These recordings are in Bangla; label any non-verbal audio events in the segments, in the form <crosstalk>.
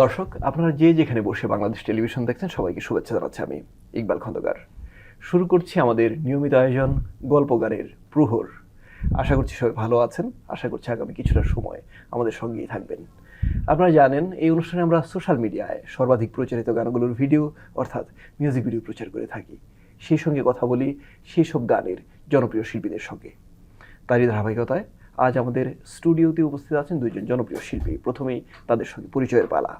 দর্শক, আপনারা যে যেখানে বসে বাংলাদেশ টেলিভিশন দেখছেন, সবাইকে শুভেচ্ছা জানাচ্ছি আমি, ইকবাল খন্দকার। শুরু করছি আমাদের নিয়মিত আয়োজন গল্প গানের প্রহর। আশা করছি সবাই ভালো আছেন, আশা করছি আগামী কিছুটা সময় আমাদের সঙ্গেই থাকবেন। আপনারা জানেন, এই অনুষ্ঠানে আমরা সোশ্যাল মিডিয়ায় সর্বাধিক প্রচারিত গানগুলোর ভিডিও, অর্থাৎ মিউজিক ভিডিও প্রচার করে থাকি। সেই সঙ্গে কথা বলি সেই সব গানের জনপ্রিয় শিল্পীদের সঙ্গে। তারই ধারাবাহিকতায় আজ আমাদের স্টুডিওতে উপস্থিত আছেন দুইজন জনপ্রিয় শিল্পী। প্রথমেই তাদের সঙ্গে পরিচয়ের পালা।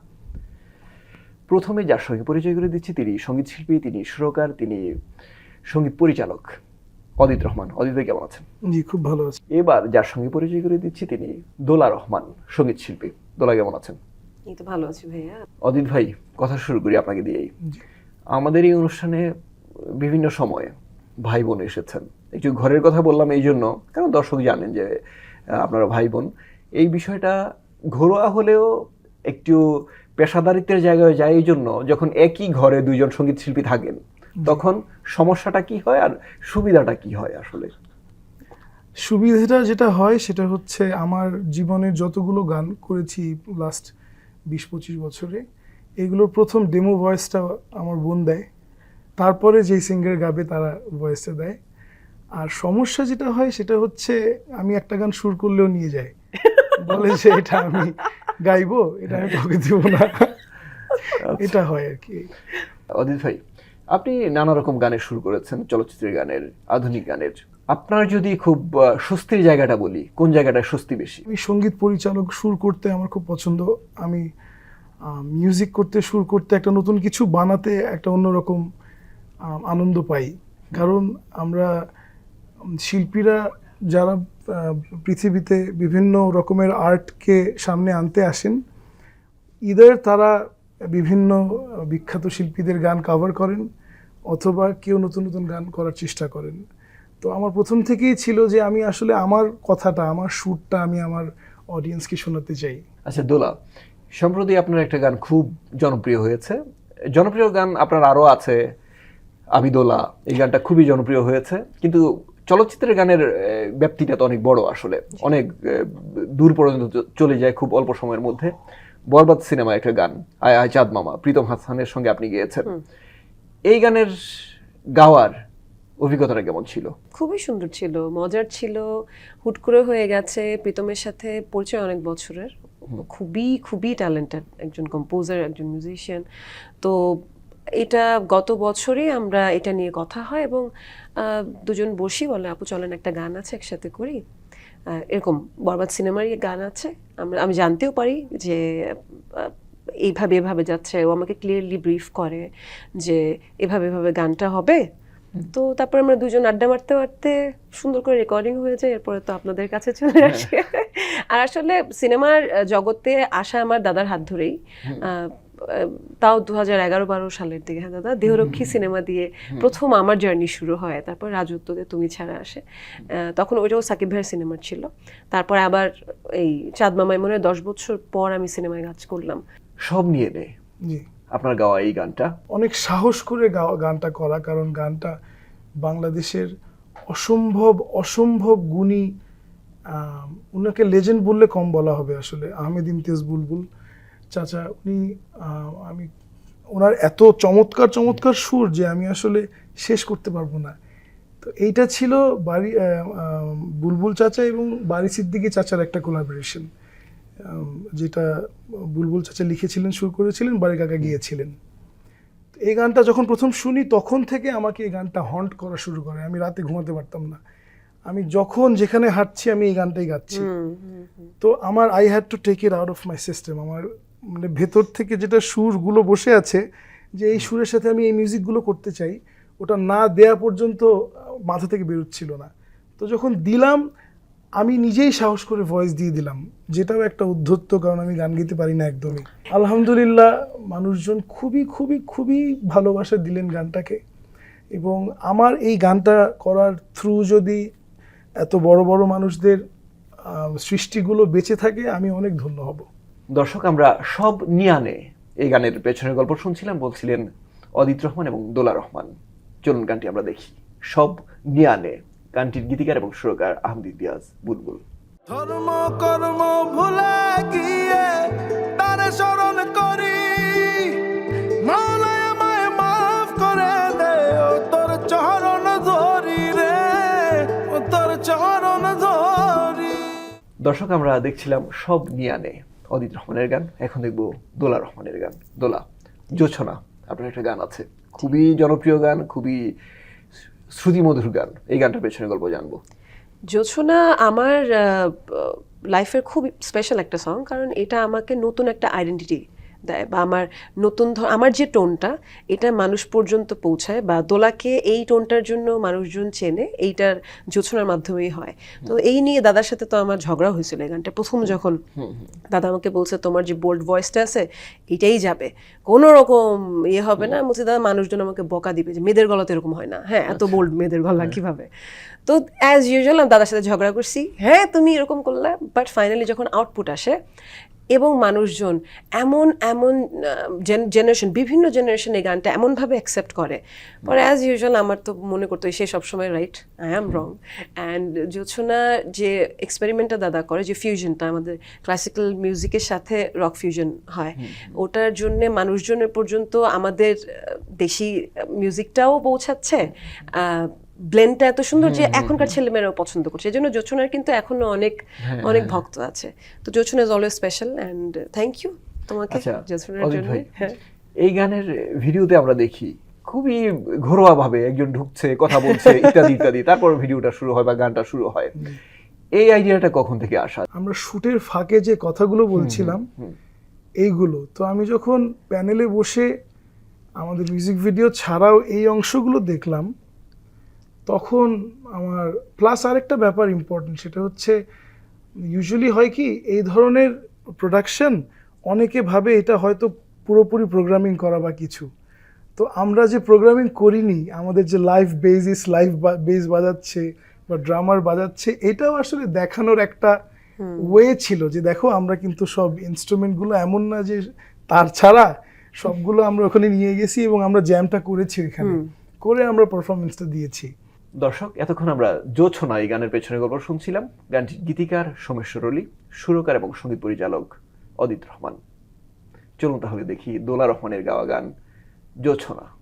প্রথমে যার সঙ্গে পরিচয় করে দিচ্ছি তিনি সংগীত শিল্পী তিনি সুরকার তিনি সংগীত পরিচালক অদিত রহমান। অদিত কেমন আছেন? জি খুব ভালো আছে। এবার যার সঙ্গে পরিচয় করে দিচ্ছি তিনি দোলা রহমান সংগীত শিল্পী। দোলা কেমন আছেন? এই তো ভালো আছি ভাইয়া। অদিত ভাই কথা শুরু করি আপনাকে দিয়েই। আমাদের এই অনুষ্ঠানে বিভিন্ন সময়ে ভাই বোন এসেছেন। একটু ঘরের কথা বললাম এই জন্য কারণ দর্শক জানেন যে আপনারা ভাই বোন এই বিষয়টা ঘরোয়া হলেও একটু পেশাদারিত্বের জায়গায় যায় এই জন্য যখন একই ঘরে দুইজন সংগীত শিল্পী থাকেন তখন সমস্যাটা কি হয় আর সুবিধাটা কি হয় আসলে? সুবিধাটা যেটা হয় সেটা হচ্ছে আমার জীবনের যতগুলো গান করেছি লাস্ট বিশ পঁচিশ বছরে এগুলোর প্রথম ডেমো ভয়েসটা আমার বোন দেয়। তারপরে যেই সিঙ্গার গাবে তারা ভয়েসটা দেয়। আর সমস্যা যেটা হয় সেটা হচ্ছে আমি একটা গান সুর করলেও নিয়ে যাই বলে যে এটা আমি গাইবো এটা আমি তোকে দিব না। এটা হয় আর কি। অদিত ভাই আপনি নানা রকম গানের শুরু করেছেন চলচ্চিত্রের গানের আধুনিক গানের। আপনার যদি খুব স্বস্তির জায়গাটা বলি কোন জায়গাটায় স্বস্তি বেশি? আমি সংগীত পরিচালক সুর করতে আমার খুব পছন্দ। আমি মিউজিক করতে সুর করতে একটা নতুন কিছু বানাতে একটা অন্যরকম আনন্দ পাই। কারণ আমরা শিল্পীরা যারা পৃথিবীতে বিভিন্ন রকমের আর্টকে সামনে আনতে আসেন ইদার তারা বিভিন্ন বিখ্যাত শিল্পীদের গান কভার করেন, অথবা কেউ নতুন নতুন গান করার চেষ্টা করেন। তো আমার প্রথম থেকেই ছিল যে আমি আসলে আমার কথাটা, আমার সুরটা আমি আমার অডিয়েন্সকে শোনাতে চাই। আচ্ছা দোলা, সম্প্রতি আপনার একটা গান খুব জনপ্রিয় হয়েছে। জনপ্রিয় গান আপনার আরও আছে, আমি দোলা, এই গানটা খুবই জনপ্রিয় হয়েছে। কিন্তু চলচ্চিত্রের গানের ব্যাপ্তিটা তো অনেক বড় আসলে। অনেক দূর পর্যন্ত চলে যায় খুব অল্প সময়ের মধ্যে। বরবাদ সিনেমা একটা গান আয় আয় চাঁদ মামা প্রীতম হাসানের সঙ্গে আপনি গিয়েছেন। এই গানের গাওয়ার অভিজ্ঞতাটা কেমন ছিল? খুবই সুন্দর ছিল মজার ছিল হুট করে হয়ে গেছে। প্রীতমের সাথে পরিচয় অনেক বছরের। খুবই খুবই ট্যালেন্টেড একজন কম্পোজার একজন মিউজিশিয়ান তো এটা গত বছরই আমরা এটা নিয়ে কথা হয় এবং দুজন বসি বলে আপু চলেন একটা গান আছে একসাথে করি। এরকম বরবাদ সিনেমারই গান আছে। আমরা আমি জানতেও পারি যে এইভাবে এভাবে যাচ্ছে। ও আমাকে ক্লিয়ারলি ব্রিফ করে যে এভাবে এভাবে গানটা হবে। তো তারপর আমরা দুজন আড্ডা মারতে মারতে সুন্দর করে রেকর্ডিং হয়ে যায়। এরপরে তো আপনাদের কাছে চলে আসে। আর আসলে সিনেমার জগতে আসা আমার দাদার হাত ধরেই। তাও দু হাজার এগারো বারো সালের দিকে। হ্যাঁ দাদা দেহরক্ষী সিনেমা দিয়ে প্রথম আমার জার্নি শুরু হয় তারপর রাজত্বতে তুমি ছাড়া আসে। তখন ওইটাও সাকিব ভাইয়ের সিনেমা ছিল। তারপর আবার এই চাঁদ মামাই মনে হয় দশ বছর পর আমি সিনেমায় কাজ করলাম। সব নিয়ে নে আপনার গাওয়া এই গানটা? অনেক সাহস করে গাওয়া গানটা করা কারণ গানটা বাংলাদেশের অসম্ভব অসম্ভব গুণী উনাকে লেজেন্ড বললে কম বলা হবে আসলে আহমেদ ইমতিয়াজ বুলবুল। চাচা উনি আমি ওনার এত চমৎকার চমৎকার সুর যে আমি আসলে শেষ করতে পারব না। তো এইটা ছিল বাড়ি বুলবুল চাচা এবং বাড়ি সিদ্দিকি চাচার একটা কোলাবোরেশন যেটা বুলবুল চাচা লিখেছিলেন সুর করেছিলেন বাড়ি কাকা গিয়েছিলেন। তো এই গানটা যখন প্রথম শুনি তখন থেকে আমাকে এই গানটা হন্ট করা শুরু করে। আমি রাতে ঘুমাতে পারতাম না। আমি যখন যেখানে হাঁটছি আমি এই গানটাই গাচ্ছি। তো আমার I had to take it out of my system আমার মানে ভেতর থেকে যেটা সুরগুলো বসে আছে যে এই সুরের সাথে আমি এই মিউজিকগুলো করতে চাই ওটা না দেয়া পর্যন্ত মাথা থেকে বেরোচ্ছিল না। তো যখন দিলাম আমি নিজেই সাহস করে ভয়েস দিয়ে দিলাম যেটাও একটা উদ্ধত্ত কারণ আমি গান গাইতে পারি না একদমই। আলহামদুলিল্লাহ মানুষজন খুবই খুবই খুবই ভালোবাসা দিলেন গানটাকে। এবং আমার এই গানটা করার থ্রু যদি এত বড় বড় মানুষদের সৃষ্টিগুলো বেঁচে থাকে আমি অনেক ধন্য হব। দর্শক আমরা সব নিয়ানে এই গানের পেছনের গল্প শুনছিলাম বলছিলেন অদিত রহমান এবং দোলা রহমান। চলুন গানটি আমরা দেখি। সব নিয়ানে গানটির গীতিকার এবং সুরকার আহমদ দিয়াজ বুলবুল। ধর্ম কর্ম ভুলে গিয়ে তার স্মরণ করি। মাওলায় আমায় মাফ করে দে ও তোর চরণ ধরি রে ও তোর চরণ ধরি। দর্শক আমরা দেখছিলাম সব নিয়ানে অদিত রহমানের গান, এখন দেখব দোলা রহমানের গান। দোলা, জোছনা, আপনার একটা গান আছে। খুবই জনপ্রিয় গান, খুবই শ্রুতিমধুর গান। এই গানটার পেছনে গল্প জানব। জোছনা আমার লাইফের খুব স্পেশাল একটা সং কারণ এটা আমাকে নতুন একটা আইডেন্টিটি দেয় বা আমার নতুন আমার যে টোনটা এটা মানুষ পর্যন্ত পৌঁছায় বা দোলাকে এই টোনটার জন্য মানুষজন চেনে এইটার জোছনার মাধ্যমেই হয়। তো এই নিয়ে দাদার সাথে তো আমার ঝগড়া হয়েছিল এই গানটা। প্রথম যখন দাদা আমাকে বলছে তোমার যে বোল্ড ভয়েসটা আছে এটাই যাবে। কোনো রকম ইয়ে হবে না। বলছি দাদা মানুষজন আমাকে বকা দিবে যে মেয়েদের গলা তো এরকম হয় না। হ্যাঁ এত বোল্ড মেয়েদের গলা কীভাবে? তো অ্যাজ ইউজুয়াল আমি দাদার সাথে ঝগড়া করছি। হ্যাঁ তুমি এরকম করলে বাট ফাইনালি যখন আউটপুট আসে এবং মানুষজন এমন এমন জেনারেশন বিভিন্ন জেনারেশন এই গানটা এমনভাবে অ্যাকসেপ্ট করে। পরে অ্যাজ ইউজুয়াল আমার তো মনে করতো সে সবসময় right I am wrong and Jochhona যে এক্সপেরিমেন্টটা দাদা করে যে ফিউশনটা আমাদের ক্লাসিক্যাল মিউজিকের সাথে রক ফিউশন হয় ওটার জন্য মানুষজনের পর্যন্ত আমাদের দেশি মিউজিকটাও পৌঁছাচ্ছে ব্লেন্ডটা এত সুন্দর যে এখনকার ছেলেমেয়েরাও পছন্দ করছে। এই জন্য জোছনার কিন্তু এখনও অনেক অনেক ভক্ত আছে। তো Jochhona is always special and thank you তোমাকে আচ্ছা জোছনার জন্য। হ্যাঁ। এই গানের ভিডিওতে আমরা দেখি খুবই ঘরোয়া ভাবে একজন ঢুকছে কথা বলছে <laughs> ইত্যাদি ইত্যাদি। তারপর ভিডিওটা শুরু হয় বা গানটা শুরু হয়। এই আইডিয়াটা কখন থেকে আসা? আমরা শুটের ফাঁকে যে কথাগুলো বলছিলাম এইগুলো। তো আমি যখন প্যানেলে বসে আমাদের মিউজিক ভিডিও ছাড়াও এই অংশগুলো দেখলাম তখন আমার প্লাস আরেকটা ব্যাপার ইম্পর্টেন্ট সেটা হচ্ছে ইউজুয়ালি হয় কি এই ধরনের প্রোডাকশন অনেকে ভাবে এটা হয়তো পুরোপুরি প্রোগ্রামিং করা বা কিছু। তো আমরা যে প্রোগ্রামিং করিনি আমাদের যে লাইভ বেজিস লাইভ বেজ বাজাচ্ছে বা ড্রামার বাজাচ্ছে এটাও আসলে দেখানোর একটা ওয়ে ছিল যে দেখো আমরা কিন্তু সব ইনস্ট্রুমেন্টগুলো এমন না যে তার ছাড়া সবগুলো আমরা ওখানে নিয়ে গেছি এবং আমরা জ্যামটা করেছি ওইখানে করে আমরা পারফরমেন্সটা দিয়েছি। দর্শক, এতক্ষণ আমরা জোছনা এই গানের পেছনে গল্প শুনছিলাম। গানটির গীতিকার সোমেশ্বর অলি সুরকার এবং সংগীত পরিচালক অদিত রহমান। চলুন তাহলে দেখি দোলা রহমানের গাওয়া গান, জোছনা।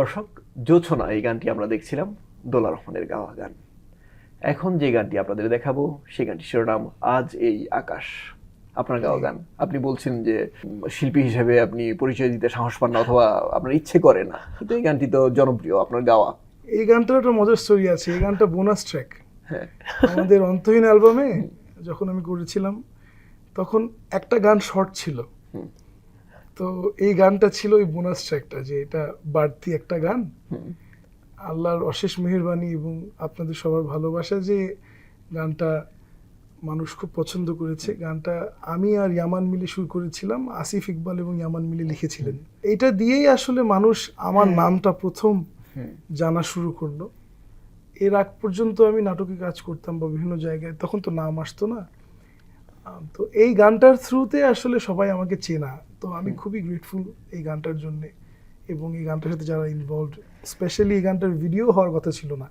দর্শক জোছনা এই গানটি আমরা দেখছিলাম দোলা রহমানের গাওয়া গান। এখন যে গানটি আপনাদের দেখাবো সেই গানটি শিরোনাম আজ এই আকাশ। আপনার গাওয়া গান আপনি বলছেন যে শিল্পী হিসেবে আপনি পরিচয় দিতে সাহস পান না অথবা আপনার ইচ্ছে করে না তো এই গানটি তো জনপ্রিয় আপনার গাওয়া। এই গানটার একটা মজার স্টোরি আছে এই গানটা বোনাস ট্র্যাক হ্যাঁ। আমাদের অন্তহীন অ্যালবামে যখন আমি করেছিলাম তখন একটা গান শর্ট ছিল। তো এই গানটা ছিল ওই বোনাস ট্র্যাকটা যে এটা বাড়তি একটা গান। আল্লাহর অশেষ মেহেরবানি এবং আপনাদের সবার ভালোবাসা যে গানটা মানুষ খুব পছন্দ করেছে। গানটা আমি আর ইয়ামান মিলে সুর করেছিলাম আসিফ ইকবাল এবং ইয়ামান মিলে লিখেছিলেন। এটা দিয়েই আসলে মানুষ আমার নামটা প্রথম জানা শুরু করল। এর আগ পর্যন্ত আমি নাটকে কাজ করতাম বা বিভিন্ন জায়গায় তখন তো নাম আসতো না। তো এই গানটার থ্রুতে আসলে সবাই আমাকে চেনা। তো আমি খুবই গ্রেটফুল এই গানটার জন্য এবং এই গানটার সাথে যারা ইনভলভ স্পেশালি এই গানটার ভিডিও হওয়ার কথা ছিল না।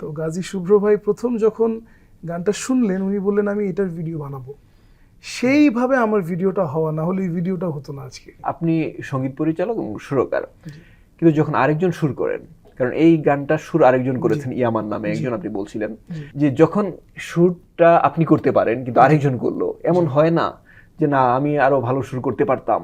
তো গাজী শুভ্র ভাই প্রথম যখন গানটা শুনলেন উনি বললেন আমি এটার ভিডিও বানাবো। সেইভাবে আমার ভিডিওটা হওয়া না হলে ভিডিওটা হতো না আজকে। আপনি সংগীত পরিচালক এবং সুরকার। কিন্তু যখন আরেকজন সুর করেন কারণ এই গানটা সুর আরেকজন করেছেন ইয়ামান নামে একজন আপনি বলছিলেন যে যখন সুরটা আপনি করতে পারেন কিন্তু আরেকজন করল এমন হয় না? যে না আমি আরও ভালো সুর করতে পারতাম।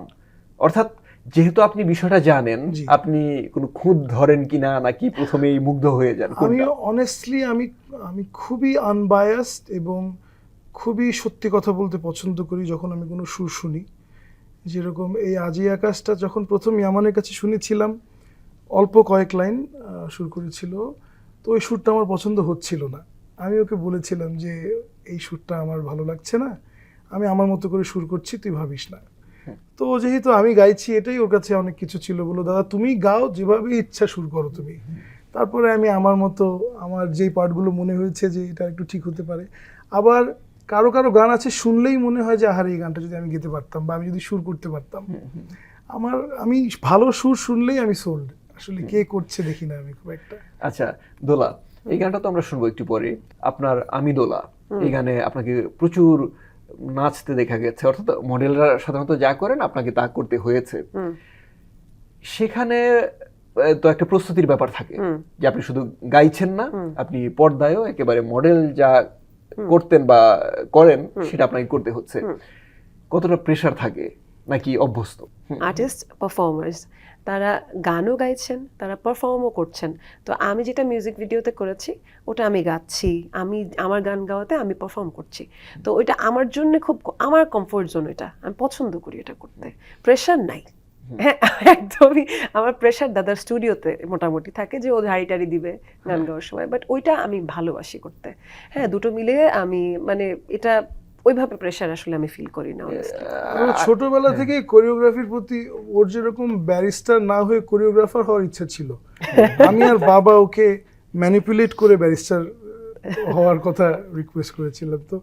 অর্থাৎ যেহেতু আপনি বিষয়টা জানেন। আপনি কোনো খুঁত ধরেন কিনা নাকি প্রথমেই মুগ্ধ হয়ে যান আমি অনেস্টলি আমি আমি খুবই আনবায়াসড এবং খুবই সত্যি কথা বলতে পছন্দ করি যখন আমি কোনো সুর শুনি। যেরকম এই আজি আকাশটা যখন প্রথম ইয়ামানের কাছে শুনেছিলাম অল্প কয়েক লাইন সুর করেছিল তো ওই সুরটা আমার পছন্দ হচ্ছিল না। আমি ওকে বলেছিলাম যে এই সুরটা আমার ভালো লাগছে না আমি আমার মতো করে সুর করছি তুই ভাবিস না। তো যেহেতু আমি গাইছি এটাই ওর কাছে অনেক কিছু ছিল বলো দাদা তুমি গাও যেভাবে ইচ্ছা সুর করো তুমি। তারপরে আমি আমার মতো আমার যেই পার্টগুলো মনে হয়েছে যে এটা একটু ঠিক হতে পারে। আবার কারও কারও গান আছে শুনলেই মনে হয় যে আহার এই গানটা যদি আমি গেতে পারতাম বা আমি যদি সুর করতে পারতাম। আমার আমি ভালো সুর শুনলেই আমি সোল্ড আসলে কে করছে দেখি না আমি খুব একটা। আচ্ছা দোলা এই গানটা তো আমরা শুনব একটু পরে। আপনার আমি দোলা এই গানে আপনাকে প্রচুর নাচতে দেখা গেছে। অর্থাৎ মডেলরা সাধারণত যা করেন আপনাকে তা করতে হয়েছে। সেখানে তো একটা প্রস্তুতির ব্যাপার থাকে যে আপনি শুধু গাইছেন না আপনি পর্দায়ও একেবারে মডেল যা করতেন বা করেন সেটা আপনাকে করতে হচ্ছে। কতটা প্রেশার থাকে নাকি অভ্যস্ত? আর্টিস্ট পারফর্মার্স তারা গানও গাইছেন তারা পারফর্মও করছেন। তো আমি যেটা মিউজিক ভিডিওতে করেছি ওটা আমি গাচ্ছি। আমি আমার গান গাওয়াতে আমি পারফর্ম করছি। তো ওইটা আমার জন্য খুব আমার কমফোর্ট জোন এটা। আমি পছন্দ করি এটা করতে। প্রেশার নাই। হ্যাঁ একদমই। আমার প্রেশার দাদার স্টুডিওতে মোটামুটি থাকে যে ও ঝাড়ি টাড়ি দিবে গান গাওয়ার সময়। বাট ওইটা আমি ভালোবাসি করতে। হ্যাঁ দুটো মিলে আমি মানে এটা ওইভাবে প্রেশার আসলে আমি ফিল করি না ছোটবেলা থেকে কোরিওগ্রাফির প্রতি ওর যেরকম ব্যারিস্টার না হয়ে কোরিওগ্রাফার হওয়ার ইচ্ছা ছিল আমি আর বাবা ওকে ম্যানিপুলেট করে ব্যারিস্টার হওয়ার কথা রিকোয়েস্ট করেছিলাম তো।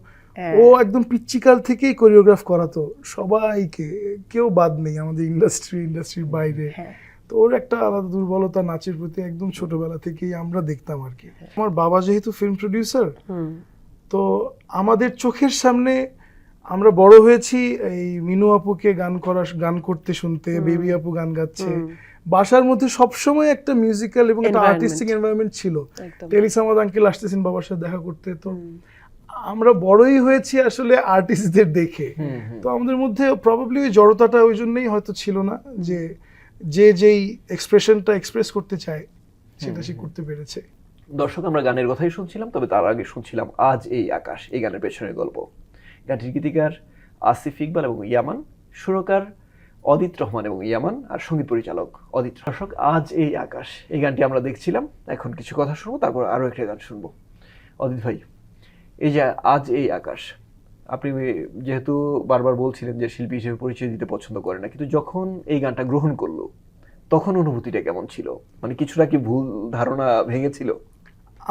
ও একদম পিচ্চিকাল থেকেই কোরিওগ্রাফ করাতো সবাইকে কেউ বাদ নেই আমাদের ইন্ডাস্ট্রি ইন্ডাস্ট্রির বাইরে। তো ওর একটা আলাদা দুর্বলতা নাচের প্রতি একদম ছোটবেলা থেকেই আমরা দেখতাম আর কি। আমার বাবা যেহেতু ফিল্ম প্রডিউসার তো আমাদের চোখের সামনে আমরা বড় হয়েছি এই মিনু আপুকে গান করা গান করতে শুনতে বেবি আপু গান গাচ্ছে। বাসার মধ্যে সবসময় একটা মিউজিক্যাল এবং একটা. আর্টিস্টিক এনভায়রনমেন্ট ছিল। টেলিসামাদ আঙ্কেল আসতেছেন বাবার সাথে দেখা করতে তো আমরা বড়ই হয়েছি আসলে আর্টিস্টদের দেখে। তো আমাদের মধ্যে প্রবাবলি ওই জড়তাটা ওই জন্যই হয়তো ছিল না যে যে যেই এক্সপ্রেশনটা এক্সপ্রেস করতে চায় সেটা সে করতে পেরেছে। দর্শক, আমরা গানের কথাই শুনছিলাম, তবে তার আগে শুনছিলাম আজ এই আকাশ, এই গানের পেছনের গল্প। গানটির গীতিকার আসিফ ইকবাল এবং ইয়ামান, সুরকার অদিত রহমান এবং ইয়ামান, আর সংগীত পরিচালক অদিত দর্শক, আজ এই আকাশ, এই গানটি আমরা দেখছিলাম। এখন কিছু কথা শুনব, তারপর আরও একটা গান শুনব। অদিত ভাই, এই যে আজ এই আকাশ, আপনি যেহেতু বারবার বলছিলেন যে শিল্পী হিসেবে পরিচয় দিতে পছন্দ করে না, কিন্তু যখন এই গানটা গ্রহণ করল, তখন অনুভূতিটা কেমন ছিল? মানে কিছুটা কি ভুল ধারণা ভেঙেছিল?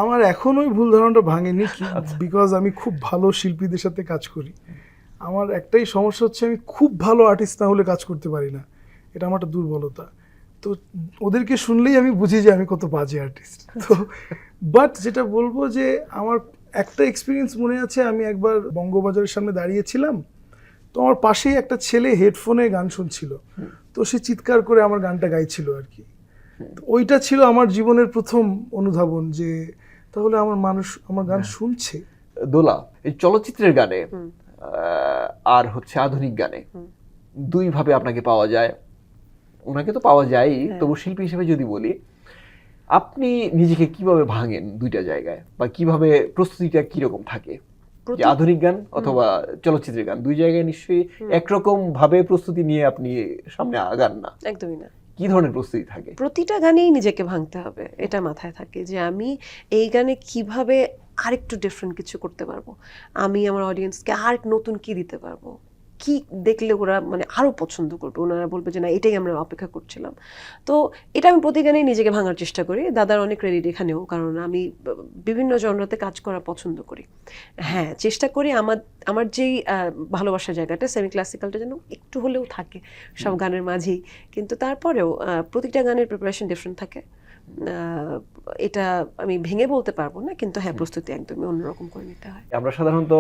আমার এখন ওই ভুল ধারণাটা ভাঙেনি বিকজ আমি খুব ভালো শিল্পীদের সাথে কাজ করি। আমার একটাই সমস্যা হচ্ছে আমি খুব ভালো আর্টিস্ট না হলে কাজ করতে পারি না। এটা আমার একটা দুর্বলতা। তো ওদেরকে শুনলেই আমি বুঝি যে আমি কত বাজে আর্টিস্ট তো বাট যেটা বলব যে আমার একটা এক্সপিরিয়েন্স মনে আছে আমি একবার বঙ্গবাজারের সামনে দাঁড়িয়েছিলাম। তো আমার পাশেই একটা ছেলে হেডফোনে গান শুনছিল। তো সে চিৎকার করে আমার গানটা গাইছিল আর কি। তো ওইটা ছিল আমার জীবনের প্রথম অনুধাবন যে তাহলে আমার মানুষ আমার গান শুনছে। দোলা এই চলচ্চিত্রের গানে আর হচ্ছে আধুনিক গানে দুই ভাবে আপনাকে পাওয়া যায়। ওনাকে তো পাওয়া যায়ই তবু শিল্পী হিসেবে যদি বলি আপনি নিজেকে কীভাবে ভাঙেন দুইটা জায়গায়? বা কীভাবে প্রস্তুতিটা কীরকম থাকে? যে আধুনিক গান অথবা চলচ্চিত্রের গান দুই জায়গায় নিশ্চয়ই একরকম ভাবে প্রস্তুতি নিয়ে আপনি সামনে আগান না। একদমই না। কি ধরনের প্রস্তুতি থাকে? প্রতিটা গানেই নিজেকে ভাঙতে হবে, এটা মাথায় থাকে যে আমি এই গানে কীভাবে আরেকটু ডিফারেন্ট কিছু করতে পারব? আমি আমার অডিয়েন্সকে আর নতুন কি দিতে পারব? কি দেখলে ওরা মানে আরও পছন্দ করবে? ওনারা বলবে যে না এটাই আমরা অপেক্ষা করছিলাম। তো এটা আমি প্রতি গানেই নিজেকে ভাঙার চেষ্টা করি। দাদার অনেক ক্রেডিট এখানেও কারণ আমি বিভিন্ন জনরাতে কাজ করা পছন্দ করি। হ্যাঁ চেষ্টা করি আমার আমার যেই ভালোবাসার জায়গাটা সেমি ক্লাসিক্যালটা যেন একটু হলেও থাকে সব গানের মাঝেই। কিন্তু তারপরেও প্রতিটা গানের প্রিপারেশন ডিফারেন্ট থাকে। এটা আমি ভেঙে বলতে পারব না কিন্তু হ্যাঁ প্রস্তুতি একদমই অন্যরকম করে নিতে হয়। আমরা সাধারণত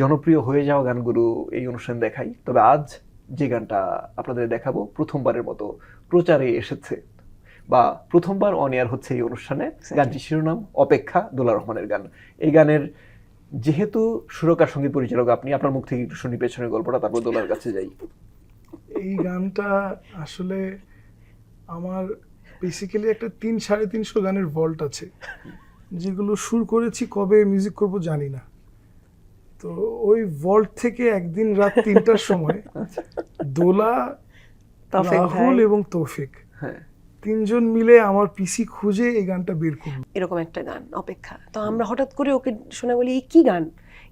জনপ্রিয় হয়ে যাওয়া গানগুলো এই অনুষ্ঠান দেখাই তবে আজ যে গানটা আপনাদের দেখাবো প্রথমবারের মতো প্রচারে এসেছে বা প্রথমবার অন এয়ার হচ্ছে এই অনুষ্ঠানে। গানটির শিরোনাম অপেক্ষা দোলা রহমানের গান। এই গানের যেহেতু সুরকার সংগীত পরিচালক আপনি আপনার মুখ থেকে একটু শুনি পেছনের গল্পটা তারপর দোলার কাছে যাই। এই গানটা আসলে আমার বেসিক্যালি একটা তিন সাড়ে তিনশো গানের ভল্ট আছে যেগুলো সুর করেছি কবে মিউজিক করব জানি না। তো ওই ভল্ট থেকে একদিন রাত তিনটার সময় দোলা রাহুল এবং তৌফিক হ্যাঁ। তিনজন মিলে আমার পিসি খুঁজে এই গানটা বের করল। এরকম একটা গান অপেক্ষা। তো আমরা হঠাৎ করে ওকে শুনে বলি এই কি গান?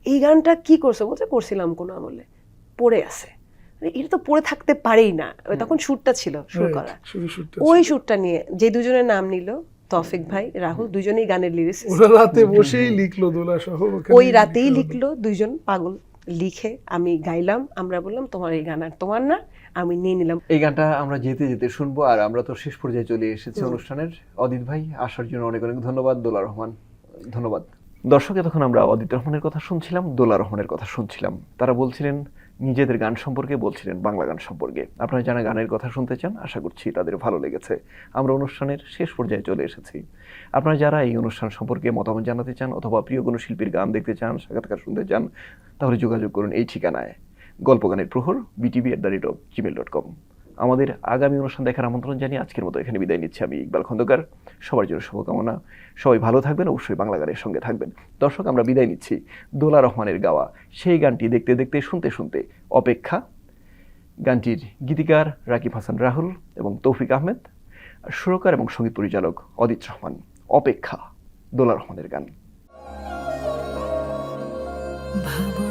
এই গানটা কি করছ? বলছে করছিলাম কোনো আমলে। পড়ে আছে। এটা তো পড়ে থাকতে পারেই না। তখন সুরটা ছিল সুর করা শুটটা ওই সুরটা নিয়ে যে দুজনের নাম নিল তৌফিক ভাই রাহুল দুজনেই গানের লিরিক্স ওরা রাতে বসেই লিখলো দোলা সহ ওই রাতেই লিখলো। লিখলো দুইজন পাগল লিখে আমি গাইলাম আমরা বললাম তোমার এই গান আর তোমার না। আমি নিয়ে নিলাম। এই গানটা আমরা যেতে যেতে শুনব আর আমরা তো শেষ পর্যায়ে চলে এসেছি অনুষ্ঠানের। অদিত ভাই আসার জন্য অনেক অনেক ধন্যবাদ দোলা রহমান ধন্যবাদ। দর্শক তখন আমরা অদিত রহমানের কথা শুনছিলাম দোলা রহমানের কথা শুনছিলাম। তারা বলছিলেন নিজেদের গান সম্পর্কে বলছিলেন, বাংলা গান সম্পর্কে। আপনারা যারা গানের কথা শুনতে চান, আশা করছি তাদের ভালো লেগেছে। আমরা অনুষ্ঠানের শেষ পর্যায়ে চলে এসেছি। আপনারা যারা এই অনুষ্ঠান সম্পর্কে মতামত জানাতে চান অথবা প্রিয় কোনো শিল্পীর গান দেখতে চান, সাক্ষাৎকার শুনতে চান, তাহলে যোগাযোগ করুন এই ঠিকানায়। গল্পগানের প্রহর BTV at the rate of Gmail dot com আমাদের আগামী অনুষ্ঠান দেখার আমন্ত্রণ জানিয়ে আজকের মতো এখানে বিদায় নিচ্ছি আমি ইকবাল খন্দকার। সবার জন্য শুভকামনা। সবাই ভালো থাকবেন, অবশ্যই বাংলা গানের সঙ্গে থাকবেন। দর্শক, আমরা বিদায় নিচ্ছি দোলা রহমানের গাওয়া। সেই গানটি দেখতে দেখতে, শুনতে শুনতে অপেক্ষা। গানটির গীতিকার রাকিব হাসান রাহুল এবং তৌফিক আহমেদ, সুরকার এবং সংগীত পরিচালক অদিত রহমান। অপেক্ষা, দোলা রহমানের গান। ভাবো